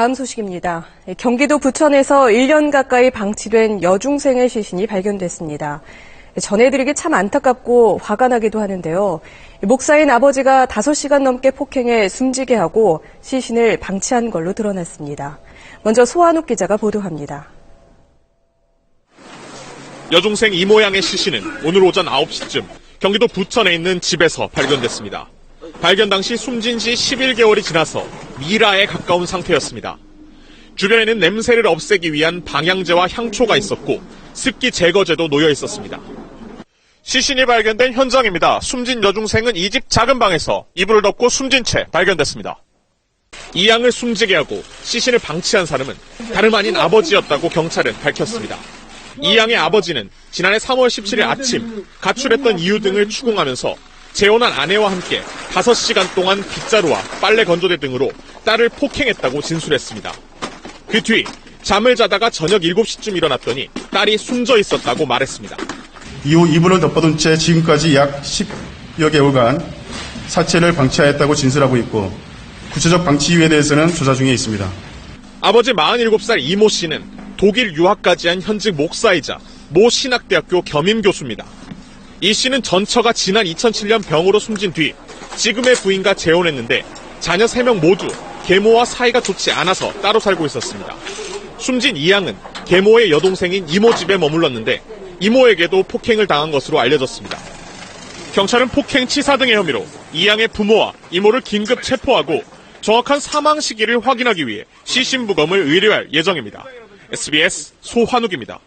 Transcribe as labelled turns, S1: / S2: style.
S1: 다음 소식입니다. 경기도 부천에서 1년 가까이 방치된 여중생의 시신이 발견됐습니다. 전해드리기 참 안타깝고 화가 나기도 하는데요. 목사인 아버지가 5시간 넘게 폭행해 숨지게 하고 시신을 방치한 걸로 드러났습니다. 먼저 소한욱 기자가 보도합니다.
S2: 여중생 이모양의 시신은 오늘 오전 9시쯤 경기도 부천에 있는 집에서 발견됐습니다. 발견 당시 숨진 지 11개월이 지나서 미라에 가까운 상태였습니다. 주변에는 냄새를 없애기 위한 방향제와 향초가 있었고 습기 제거제도 놓여 있었습니다. 시신이 발견된 현장입니다. 숨진 여중생은 이 집 작은 방에서 이불을 덮고 숨진 채 발견됐습니다. 이 양을 숨지게 하고 시신을 방치한 사람은 다름 아닌 아버지였다고 경찰은 밝혔습니다. 이 양의 아버지는 지난해 3월 17일 아침 가출했던 이유 등을 추궁하면서 재혼한 아내와 함께 5시간 동안 빗자루와 빨래 건조대 등으로 딸을 폭행했다고 진술했습니다. 그 뒤 잠을 자다가 저녁 7시쯤 일어났더니 딸이 숨져 있었다고 말했습니다.
S3: 이후 이불을 덮어둔 채 지금까지 약 10여 개월간 사체를 방치하였다고 진술하고 있고 구체적 방치 이유에 대해서는 조사 중에 있습니다.
S2: 아버지 47살 이모 씨는 독일 유학까지 한 현직 목사이자 모 신학대학교 겸임 교수입니다. 이 씨는 전처가 지난 2007년 병으로 숨진 뒤 지금의 부인과 재혼했는데 자녀 3명 모두 계모와 사이가 좋지 않아서 따로 살고 있었습니다. 숨진 이 양은 계모의 여동생인 이모 집에 머물렀는데 이모에게도 폭행을 당한 것으로 알려졌습니다. 경찰은 폭행 치사 등의 혐의로 이 양의 부모와 이모를 긴급 체포하고 정확한 사망 시기를 확인하기 위해 시신부검을 의뢰할 예정입니다. SBS 소환욱입니다.